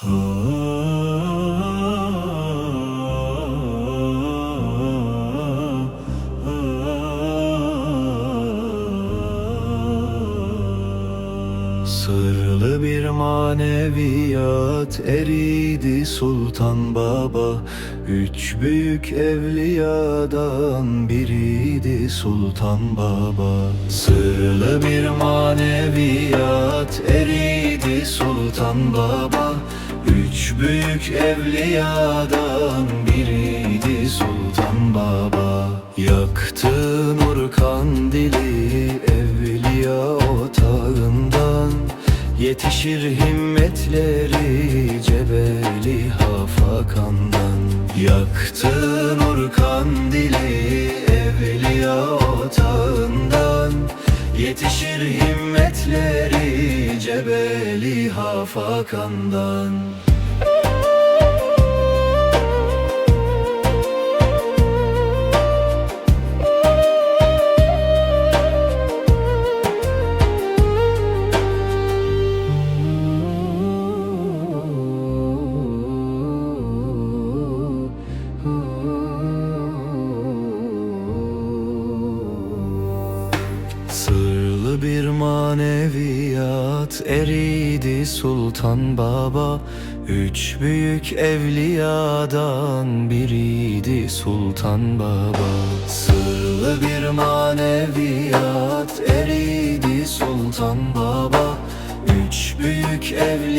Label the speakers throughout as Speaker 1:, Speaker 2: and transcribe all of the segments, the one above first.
Speaker 1: Sırlı bir maneviyat eridi Sultan Baba. Üç büyük evliyadan biriydi Sultan Baba. Sırlı bir maneviyat eridi Sultan Baba Üç büyük evliyadan biriydi Sultan Baba. Yaktı nur kandili evliya otağından. Yetişir himmetleri cebeli hafakandan. Yaktı nur kandili evliya otağından. Yetişir himmetleri cebeli hafakandan maneviyat eridi Sultan Baba. Üç büyük evliyadan biriydi Sultan Baba. Sırlı bir maneviyat eridi Sultan Baba. Üç büyük evliyadan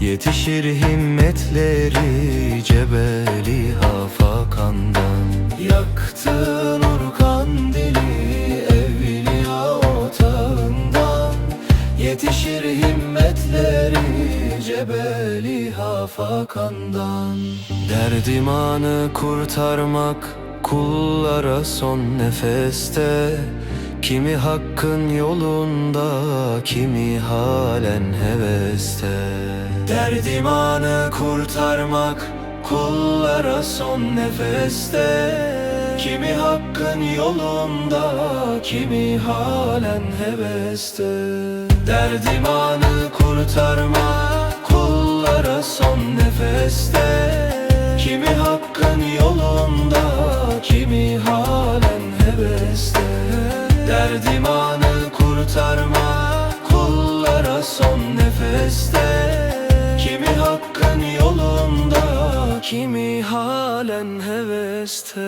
Speaker 1: Yetişir himmetleri cebeli hafakandan. Yaktı nur kandili evliya otağından. Yetişir himmetleri cebeli hafakandan. Derdim anı kurtarmak kullara son nefeste Kimi hakkın yolunda, kimi halen heveste. Derdim anı kurtarmak kullara son nefeste. Kimi hakkın yolunda, kimi halen heveste. Derdim anı kurtarmak kullara son nefeste. Kimi hakkın yolunda, kimi halen heveste Derdim anı kurtarma kullara son nefeste. Kimi hakkın yolunda kimi halen heveste